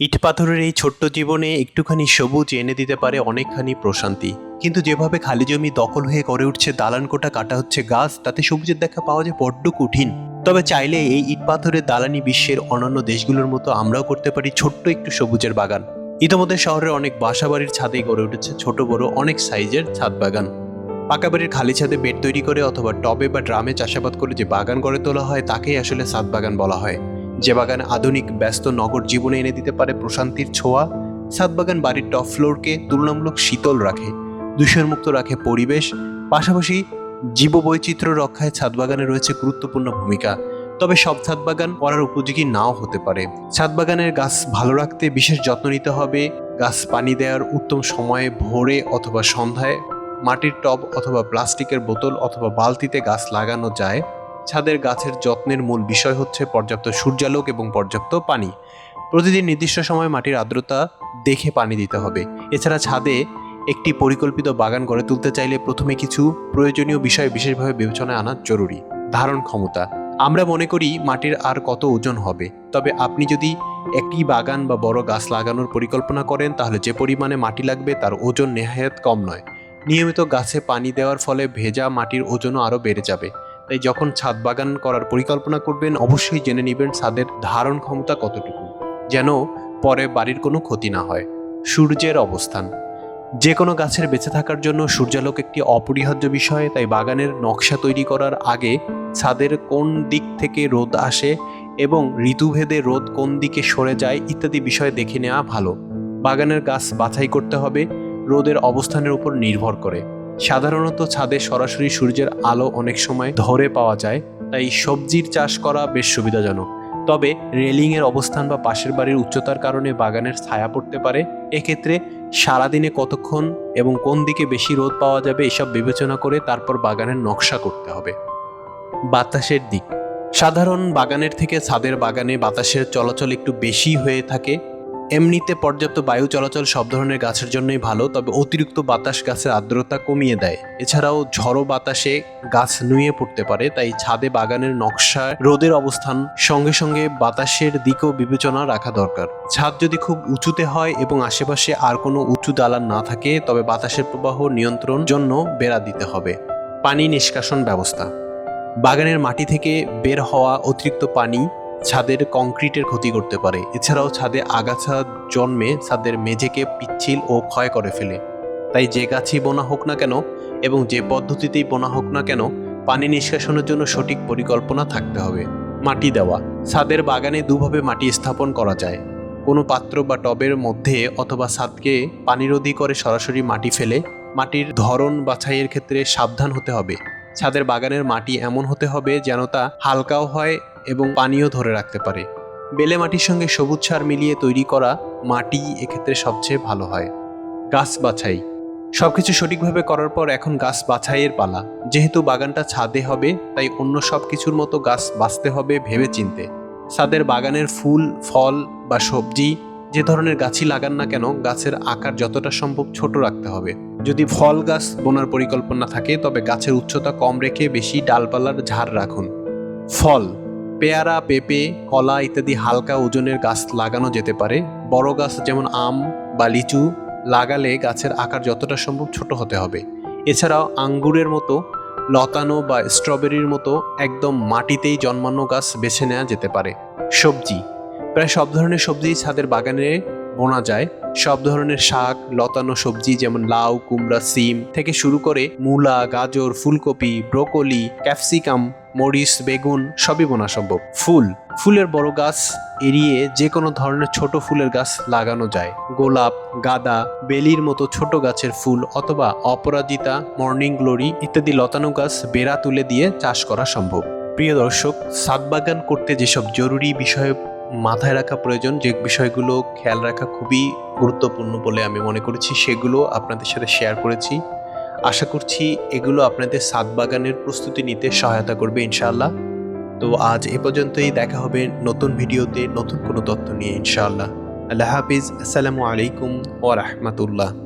ইট পাথরের এই ছোট্ট জীবনে একটুখানি সবুজ এনে দিতে পারে অনেকখানি প্রশান্তি। কিন্তু যেভাবে খালি জমি দখল হয়ে গড়ে উঠছে, দালান কোটা কাটা হচ্ছে গাছ, তাতে সবুজের দেখা পাওয়া যায় বড্ড কঠিন। তবে চাইলে এই ইট পাথরের দালানি বিশ্বের অন্যান্য দেশগুলোর মতো আমরাও করতে পারি ছোট্ট একটু সবুজের বাগান। ইতিমধ্যে শহরের অনেক বাসাবাড়ির ছাদে গড়ে উঠেছে ছোট বড় অনেক সাইজের ছাদ বাগান। পাকা বাড়ির খালি ছাদে বেড তৈরি করে অথবা টবে বা ড্রামে চাষাবাদ করে যে বাগান গড়ে তোলা হয়, তাকেই আসলে ছাদ বাগান বলা হয়। যে বাগান আধুনিক, ব্যস্ত নগর জীবনে এনে দিতে পারে প্রশান্তির ছোঁয়া ছাদ বাগান বাড়ির টপ ফ্লোরকে তুলনামূলক শীতল রাখে, দূষণমুক্ত রাখে পরিবেশ, পাশাপাশি জীববৈচিত্র্য রক্ষায় ছাদ বাগানে রয়েছে গুরুত্বপূর্ণ ভূমিকা। তবে সব ছাদ বাগান করার উপযোগী নাও হতে পারে। ছাদ বাগানের গাছ ভালো রাখতে বিশেষ যত্ন নিতে হবে, গাছ পানি দেওয়ার উত্তম সময়ে ভোরে অথবা সন্ধ্যায় মাটির টব অথবা প্লাস্টিকের বোতল অথবা বালতিতে গাছ লাগানো যায়। ছাদের গাছের যত্নের মূল বিষয় হচ্ছে পর্যাপ্ত সূর্যালোক এবং পর্যাপ্ত পানি। প্রতিদিন নির্দিষ্ট সময় মাটির আর্দ্রতা দেখে পানি দিতে হবে। এছাড়া ছাদে একটি পরিকল্পিত বাগান গড়ে তুলতে চাইলে প্রথমে কিছু প্রয়োজনীয় বিষয় বিশেষভাবে বিবেচনায় আনা জরুরি। ধারণ ক্ষমতা। আমরা মনে করি মাটির আর কত ওজন হবে। তবে আপনি যদি একটি বাগান বা বড় গাছ লাগানোর পরিকল্পনা করেন, তাহলে যে পরিমাণে মাটি লাগবে তার ওজন নেহায়াত কম নয়। নিয়মিত গাছে পানি দেওয়ার ফলে ভেজা মাটির ওজনও আরও বেড়ে যাবে। তাই যখন ছাদ বাগান করার পরিকল্পনা করবেন, অবশ্যই জেনে নেবেন ছাদের ধারণ ক্ষমতা কতটুকু, যেন পরে বাড়ির কোনো ক্ষতি না হয়। সূর্যের অবস্থান। যে কোনো গাছের বেঁচে থাকার জন্য সূর্যালোক একটি অপরিহার্য বিষয়, তাই বাগানের নকশা তৈরি করার আগে ছাদের কোন দিক থেকে রোদ আসে এবং ঋতুভেদে রোদ কোন দিকে সরে যায় ইত্যাদি বিষয় দেখে নেওয়া ভালো। বাগানের গাছ বাছাই করতে হবে, রোদের অবস্থানের উপর নির্ভর করে। সাধারণত ছাদে সরাসরি সূর্যের আলো অনেক সময় ধরে পাওয়া যায়, তাই সবজির চাষ করা বেশ সুবিধাজনক। তবে রেলিংয়ের অবস্থান বা পাশের বাড়ির উচ্চতার কারণে বাগানের ছায়া পড়তে পারে। এক্ষেত্রে সারাদিনে কতক্ষণ এবং কোন দিকে বেশি রোদ পাওয়া যাবে এসব বিবেচনা করে তারপর বাগানের নকশা করতে হবে। বাতাসের দিক। সাধারণ বাগানের থেকে ছাদের বাগানে বাতাসের চলাচল একটু বেশি হয়ে থাকে। এমনিতে পর্যাপ্ত বায়ু চলাচল সব ধরনের গাছের জন্যই ভালো, তবে অতিরিক্ত বাতাস গাছের আর্দ্রতা কমিয়ে দেয়। এছাড়াও ঝড়ো বাতাসে গাছ নুয়ে পড়তে পারে, তাই ছাদে বাগানের নকশা, রোদের অবস্থান, সঙ্গে সঙ্গে বাতাসের দিকও বিবেচনা রাখা দরকার। ছাদ যদি খুব উঁচুতে হয় এবং আশেপাশে আর কোনো উঁচু দালান না থাকে, তবে বাতাসের প্রবাহ নিয়ন্ত্রণ জন্য বেড়া দিতে হবে। পানি নিষ্কাশন ব্যবস্থা। বাগানের মাটি থেকে বের হওয়া অতিরিক্ত পানি ছাদের কংক্রিটের ক্ষতি করতে পারে। এছাড়াও ছাদে আগাছা জন্মে ছাদের মেঝেকে পিচ্ছিল ও ক্ষয় করে ফেলে। তাই যে গাছই বোনা হোক না কেন এবং যে পদ্ধতিতেই বোনা হোক না কেন, পানি নিষ্কাশনের জন্য সঠিক পরিকল্পনা থাকতে হবে। মাটি দেওয়া। ছাদের বাগানে দুভাবে মাটি স্থাপন করা যায়। কোনো পাত্র বা টবের মধ্যে অথবা ছাদকে পানিরোধী করে সরাসরি মাটি ফেলে। মাটির ধরন বাছাইয়ের ক্ষেত্রে সাবধান হতে হবে। ছাদের বাগানের মাটি এমন হতে হবে যেন তা হালকাও হয় এবং পানিও ধরে রাখতে পারে। বেলে মাটির সঙ্গে সবুজ সার মিলিয়ে তৈরি করা মাটি এক্ষেত্রে সবচেয়ে ভালো হয়। গাছ বাছাই। সব কিছু সঠিকভাবে করার পর এখন গাছ বাছাইয়ের পালা। যেহেতু বাগানটা ছাদে হবে, তাই অন্য সব কিছুর মতো গাছ বাঁচতে হবে ভেবে চিনতে ছাদের বাগানের ফুল, ফল বা সবজি যে ধরনের গাছই লাগান না কেন, গাছের আকার যতটা সম্ভব ছোট রাখতে হবে। যদি ফল গাছ বোনার পরিকল্পনা থাকে, তবে গাছের উচ্চতা কম রেখে বেশি ডালপালার ঝাড় রাখুন। ফল, পেয়ারা, পেঁপে, কলা ইত্যাদি হালকা ওজনের গাছ লাগানো যেতে পারে। বড় গাছ যেমন আম বা লিচু লাগালে গাছের আকার যতটা সম্ভব ছোট হতে হবে। এছাড়াও আঙ্গুরের মতো, লতানো বা স্ট্রবেরির মতো একদম মাটিতেই জন্মানো গাছ বেছে নেওয়া যেতে পারে। সবজি প্রায় সব ধরনের সবজি ছাদের বাগানে বোনা যায়। সব ধরনের শাক, লতানো সবজি যেমন লাউ, কুমড়া, সিম থেকে শুরু করে মূলা, গাজর, ফুলকপি, ব্রোকলি, ক্যাপসিকাম, মরিচ, বেগুন সবই বোনা সম্ভব। ফুল, ফুলের বড় গাছ এড়িয়ে যে কোনো ধরনের ছোট ফুলের গাছ লাগানো যায়। গোলাপ, গাঁদা, বেলির মতো ছোট গাছের ফুল অথবা অপরাজিতা, মর্নিং গ্লোরি ইত্যাদি লতানো গাছ বেড়া তুলে দিয়ে চাষ করা সম্ভব। প্রিয় দর্শক সাত বাগান করতে যেসব জরুরি বিষয় মাথায় রাখা প্রয়োজন যে বিষয়গুলো খেয়াল রাখা খুবই গুরুত্বপূর্ণ বলে আমি মনে করেছি, সেগুলো আপনাদের সাথে শেয়ার করেছি। আশা করছি এগুলো আপনাদের সাত বাগানের প্রস্তুতি নিতে সহায়তা করবে ইনশাআল্লাহ। তো আজ এ পর্যন্তই, দেখা হবে নতুন ভিডিওতে নতুন কোনো তথ্য নিয়ে ইনশাআল্লাহ। আল্লাহ হাফিজ, আসসালামু আলাইকুম ওয়া রাহমাতুল্লাহ।